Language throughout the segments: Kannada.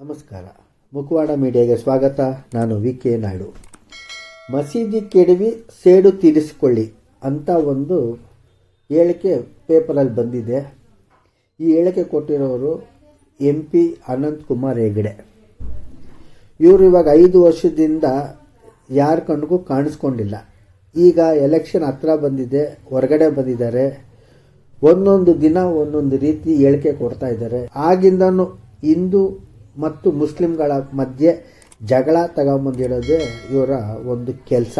ನಮಸ್ಕಾರ. ಮುಖವಾಡ ಮೀಡಿಯಾಗೆ ಸ್ವಾಗತ. ನಾನು ವಿ ಕೆ ನಾಯ್ಡು. ಮಸೀದಿ ಕೆಡವಿ ಸೇಡು ತೀರಿಸಿಕೊಳ್ಳಿ ಅಂತ ಒಂದು ಹೇಳಿಕೆ ಪೇಪರಲ್ಲಿ ಬಂದಿದೆ. ಈ ಹೇಳಿಕೆ ಕೊಟ್ಟಿರೋರು ಎಂ ಪಿ ಅನಂತ್ ಕುಮಾರ್ ಹೆಗಡೆ. ಇವರು ಇವಾಗ ಐದು ವರ್ಷದಿಂದ ಯಾರ ಕಣ್ಗೂ ಕಾಣಿಸ್ಕೊಂಡಿಲ್ಲ. ಈಗ ಎಲೆಕ್ಷನ್ ಹತ್ರ ಬಂದಿದೆ, ಹೊರಗಡೆ ಬಂದಿದ್ದಾರೆ. ಒಂದೊಂದು ದಿನ ಒಂದೊಂದು ರೀತಿ ಹೇಳಿಕೆ ಕೊಡ್ತಾ ಇದ್ದಾರೆ. ಆಗಿಂದನೂ ಹಿಂದೂ ಮತ್ತು ಮುಸ್ಲಿಮ್ಗಳ ಮಧ್ಯೆ ಜಗಳ ತಗೊಂಬಂದಿರೋದೇ ಇವರ ಒಂದು ಕೆಲಸ.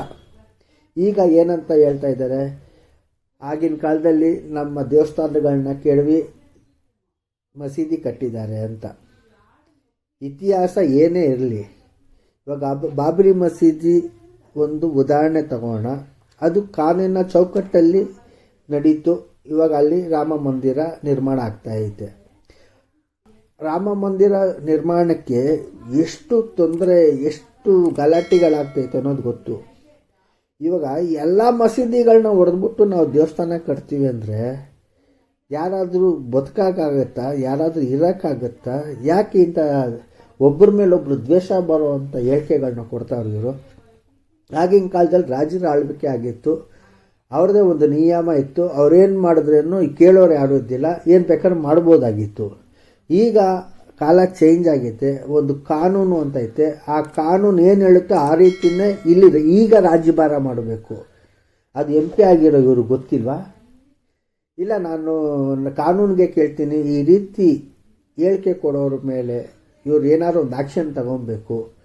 ಈಗ ಏನಂತ ಹೇಳ್ತಾ ಇದ್ದಾರೆ? ಆಗಿನ ಕಾಲದಲ್ಲಿ ನಮ್ಮ ದೇವಸ್ಥಾನಗಳನ್ನ ಕೆಡವಿ ಮಸೀದಿ ಕಟ್ಟಿದ್ದಾರೆ ಅಂತ. ಇತಿಹಾಸ ಏನೇ ಇರಲಿ, ಇವಾಗ ಬಾಬರಿ ಮಸೀದಿ ಒಂದು ಉದಾಹರಣೆ ತಗೋಣ. ಅದು ಕಾನೂನಿನ ಚೌಕಟ್ಟಲ್ಲಿ ನಡೀತು. ಇವಾಗ ಅಲ್ಲಿ ರಾಮ ಮಂದಿರ ನಿರ್ಮಾಣ ಆಗ್ತಾ ಐತೆ ರಾಮ ಮಂದಿರ ನಿರ್ಮಾಣಕ್ಕೆ ಎಷ್ಟು ತೊಂದರೆ, ಎಷ್ಟು ಗಲಾಟೆಗಳಾಗ್ತೈತೆ ಅನ್ನೋದು ಗೊತ್ತು. ಇವಾಗ ಎಲ್ಲ ಮಸೀದಿಗಳನ್ನ ಹೊಡೆದ್ಬಿಟ್ಟು ನಾವು ದೇವಸ್ಥಾನ ಕಟ್ತೀವಿ ಅಂದರೆ ಯಾರಾದರೂ ಬದುಕಾಗತ್ತಾ ಯಾರಾದರೂ ಇರೋಕ್ಕಾಗತ್ತಾ, ಯಾಕೆ ಇಂಥ ಒಬ್ಬರ ಮೇಲೊಬ್ರು ದ್ವೇಷ ಬರೋ ಹೇಳಿಕೆಗಳನ್ನ ಕೊಡ್ತಾ ಇವರು? ಆಗಿನ ಕಾಲದಲ್ಲಿ ರಾಜರ ಆಳ್ವಿಕೆ ಆಗಿತ್ತು. ಅವ್ರದ್ದೇ ಒಂದು ನಿಯಮ ಇತ್ತು. ಅವ್ರೇನು ಮಾಡಿದ್ರೇನು ಕೇಳೋರು ಯಾರೂ ಇದ್ದಿಲ್ಲ. ಏನು ಬೇಕಾದ್ರೂ ಮಾಡ್ಬೋದಾಗಿತ್ತು. ಈಗ ಕಾಲ ಚೇಂಜ್ ಆಗೈತೆ. ಒಂದು ಕಾನೂನು ಅಂತ ಐತೆ. ಆ ಕಾನೂನು ಏನು ಹೇಳುತ್ತೋ ಆ ರೀತಿಯೇ ಇಲ್ಲಿ ಈಗ ರಾಜ್ಯಭಾರ ಮಾಡಬೇಕು. ಅದು ಎಂ ಪಿ ಆಗಿರೋ ಇವರು ಗೊತ್ತಿಲ್ವಾ? ಇಲ್ಲ, ನಾನು ಕಾನೂನಿಗೆ ಕೇಳ್ತೀನಿ. ಈ ರೀತಿ ಹೇಳಿಕೆ ಕೊಡೋರ ಮೇಲೆ ಇವ್ರು ಏನಾದ್ರು ಒಂದು ಆ್ಯಕ್ಷನ್ ತಗೊಬೇಕು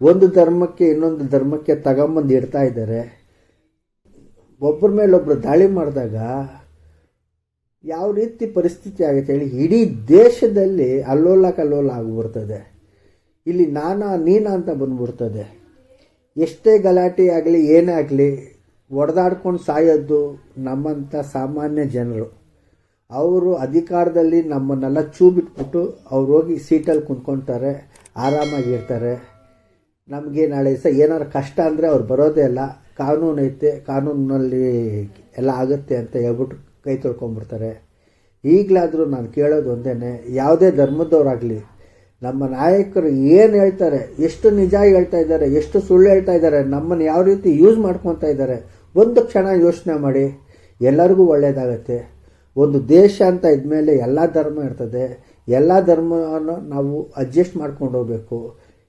ಒಂದು ಧರ್ಮಕ್ಕೆ ಇನ್ನೊಂದು ಧರ್ಮಕ್ಕೆ ತಗೊಂಬಂದು ಇಡ್ತಾ ಇದ್ದಾರೆ. ಒಬ್ಬರ ಮೇಲೊಬ್ಬರು ದಾಳಿ ಮಾಡಿದಾಗ ಯಾವ ರೀತಿ ಪರಿಸ್ಥಿತಿ ಆಗುತ್ತೆ ಹೇಳಿ ಇಡೀ ದೇಶದಲ್ಲಿ ಅಲ್ಲೋಲ ಕಲ್ಲೋಲ ಆಗಿಬಿಡ್ತದೆ. ಇಲ್ಲಿ ನಾನಾ ನೀನಾ ಅಂತ ಬಂದ್ಬಿಡ್ತದೆ. ಎಷ್ಟೇ ಗಲಾಟೆ ಆಗಲಿ, ಏನೇ ಆಗಲಿ, ಒಡೆದಾಡ್ಕೊಂಡು ಸಾಯೋದು ನಮ್ಮಂಥ ಸಾಮಾನ್ಯ ಜನರು. ಅವರು ಅಧಿಕಾರದಲ್ಲಿ ನಮ್ಮನ್ನೆಲ್ಲ ಚೂ ಬಿಟ್ಬಿಟ್ಟು ಅವ್ರು ಹೋಗಿ ಸೀಟಲ್ಲಿ ಕುಂತ್ಕೊತಾರೆ ಆರಾಮಾಗಿರ್ತಾರೆ ನಮಗೆ ನಾಳೆ ದಿವಸ ಏನಾರು ಕಷ್ಟ ಅಂದರೆ ಅವ್ರು ಬರೋದೇ ಇಲ್ಲ ಕಾನೂನು ಐತೆ ಕಾನೂನಲ್ಲಿ ಎಲ್ಲ ಆಗುತ್ತೆ ಅಂತ ಹೇಳ್ಬಿಟ್ಟು ಕೈ ತೊಳ್ಕೊಂಬಿಡ್ತಾರೆ. ಈಗಲಾದರೂ ನಾನು ಕೇಳೋದು ಒಂದೇ ಯಾವುದೇ ಧರ್ಮದವರಾಗಲಿ, ನಮ್ಮ ನಾಯಕರು ಏನು ಹೇಳ್ತಾರೆ, ಎಷ್ಟು ನಿಜ ಹೇಳ್ತಾ ಇದ್ದಾರೆ, ಎಷ್ಟು ಸುಳ್ಳು ಹೇಳ್ತಾ ಇದ್ದಾರೆ, ನಮ್ಮನ್ನು ಯಾವ ರೀತಿ ಯೂಸ್ ಮಾಡ್ಕೊತಾ ಇದ್ದಾರೆ, ಒಂದು ಕ್ಷಣ ಯೋಚನೆ ಮಾಡಿ, ಎಲ್ಲರಿಗೂ ಒಳ್ಳೆಯದಾಗತ್ತೆ ಒಂದು ದೇಶ ಅಂತ ಇದ್ಮೇಲೆ ಎಲ್ಲ ಧರ್ಮ ಇರ್ತದೆ, ಎಲ್ಲ ಧರ್ಮವನ್ನು ನಾವು ಅಡ್ಜಸ್ಟ್ ಮಾಡ್ಕೊಂಡು ಹೋಗ್ಬೇಕು.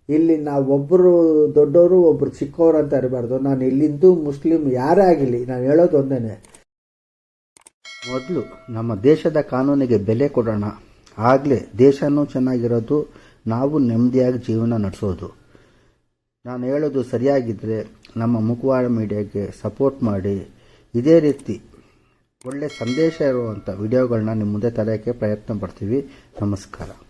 ಇಲ್ಲಿ ನಾವು ಒಬ್ಬರು ದೊಡ್ಡವರು ಒಬ್ಬರು ಚಿಕ್ಕವರು ಅಂತ ಇರಬಾರ್ದು. ನಾನು ಇಲ್ಲಿಂದು ಮುಸ್ಲಿಂ ಯಾರೇ ಆಗಿರಲಿ ನಾನು ಹೇಳೋದು ಒಂದೇ ಮೊದಲು ನಮ್ಮ ದೇಶದ ಕಾನೂನಿಗೆ ಬೆಲೆ ಕೊಡೋಣ. ಆಗಲೇ ದೇಶನೂ ಚೆನ್ನಾಗಿರೋದು, ನಾವು ನೆಮ್ಮದಿಯಾಗಿ ಜೀವನ ನಡೆಸೋದು. ನಾನು ಹೇಳೋದು ಸರಿಯಾಗಿದ್ದರೆ ನಮ್ಮ ಮುಖವಾಡ ಮೀಡಿಯಾಗೆ ಸಪೋರ್ಟ್ ಮಾಡಿ. ಇದೇ ರೀತಿ ಒಳ್ಳೆ ಸಂದೇಶ ಇರುವಂಥ ವಿಡಿಯೋಗಳನ್ನ ನಿಮ್ಮ ಮುಂದೆ ತರೋಕ್ಕೆ ಪ್ರಯತ್ನ ಪಡ್ತೀವಿ. ನಮಸ್ಕಾರ.